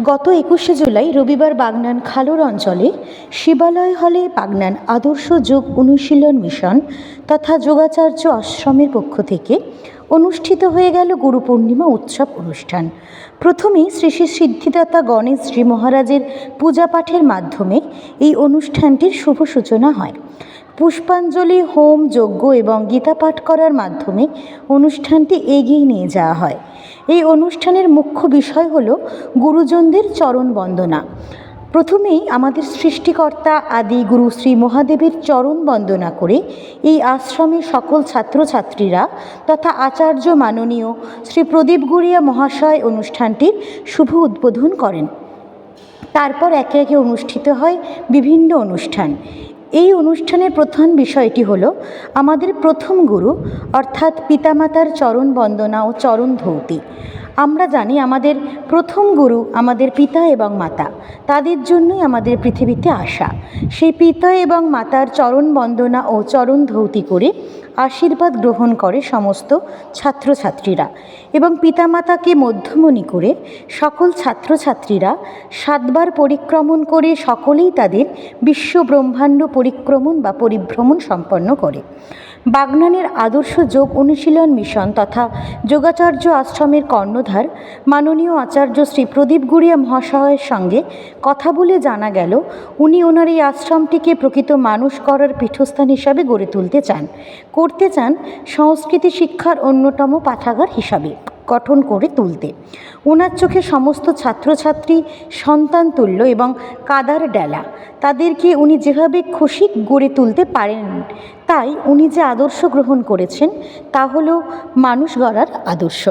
গত একুশে জুলাই রবিবার বাগনান খালোর অঞ্চলে শিবালয় হলে বাগনান আদর্শ যোগ অনুশীলন মিশন তথা যোগাচার্য আশ্রমের পক্ষ থেকে অনুষ্ঠিত হয়ে গেল গুরু পূর্ণিমা উৎসব অনুষ্ঠান। প্রথমেই শ্রী শ্রী সিদ্ধিদাতা গণেশ শ্রী মহারাজের পূজা পাঠের মাধ্যমে এই অনুষ্ঠানটির শুভ সূচনা হয়। পুষ্পাঞ্জলি, হোম, যজ্ঞ এবং গীতা পাঠ করার মাধ্যমে অনুষ্ঠানটি এগিয়ে নিয়ে যাওয়া হয়। এই অনুষ্ঠানের মুখ্য বিষয় হল গুরুজনদের চরণ বন্দনা। প্রথমেই আমাদের সৃষ্টিকর্তা আদি গুরু শ্রী মহাদেবের চরণ বন্দনা করে এই আশ্রমের সকল ছাত্রছাত্রীরা তথা আচার্য মাননীয় শ্রী প্রদীপ গুড়িয়া মহাশয় অনুষ্ঠানটির শুভ উদ্বোধন করেন। তারপর একে একে অনুষ্ঠিত হয় বিভিন্ন অনুষ্ঠান। এই অনুষ্ঠানের প্রধান বিষয়টি হল আমাদের প্রথম গুরু, অর্থাৎ পিতামাতার চরণ বন্দনা ও চরণ ধৌতি। আমরা জানি আমাদের প্রথম গুরু আমাদের পিতা এবং মাতা। তাদের জন্যই আমাদের পৃথিবীতে আসা। সেই পিতা এবং মাতার চরণ বন্দনা ও চরণ ধৌতি করে আশীর্বাদ গ্রহণ করে সমস্ত ছাত্রছাত্রীরা এবং পিতামাতাকে মধ্যমণি করে সকল ছাত্রছাত্রীরা সাতবার পরিক্রমণ করে সকলেই তাদের বিশ্ব ব্রহ্মাণ্ড পরিক্রমণ বা পরিভ্রমণ সম্পন্ন করে। বাগনানের আদর্শ যোগ অনুশীলন মিশন তথা যোগাচার্য আশ্রমের কর্ণধার মাননীয় আচার্য শ্রী প্রদীপ গুড়িয়া মহাশয়ের সঙ্গে কথা বলে জানা গেল, উনি ওনার এই আশ্রমটিকে প্রকৃত মানুষ করার পীঠস্থান হিসাবে গড়ে তুলতে চান। করতে চান সংস্কৃতি শিক্ষার অন্যতম পাঠাগার হিসাবে। গঠন করে তুলতে। ওনার চোখে সমস্ত ছাত্রছাত্রী, সন্তান তুল্য এবং কাদার ডেলা। তাদেরকে উনি যেভাবে খুশি গড়ে তুলতে পারেন, তাই উনি যে আদর্শ গ্রহণ করেছেন, তা হল মানুষ গড়ার আদর্শ।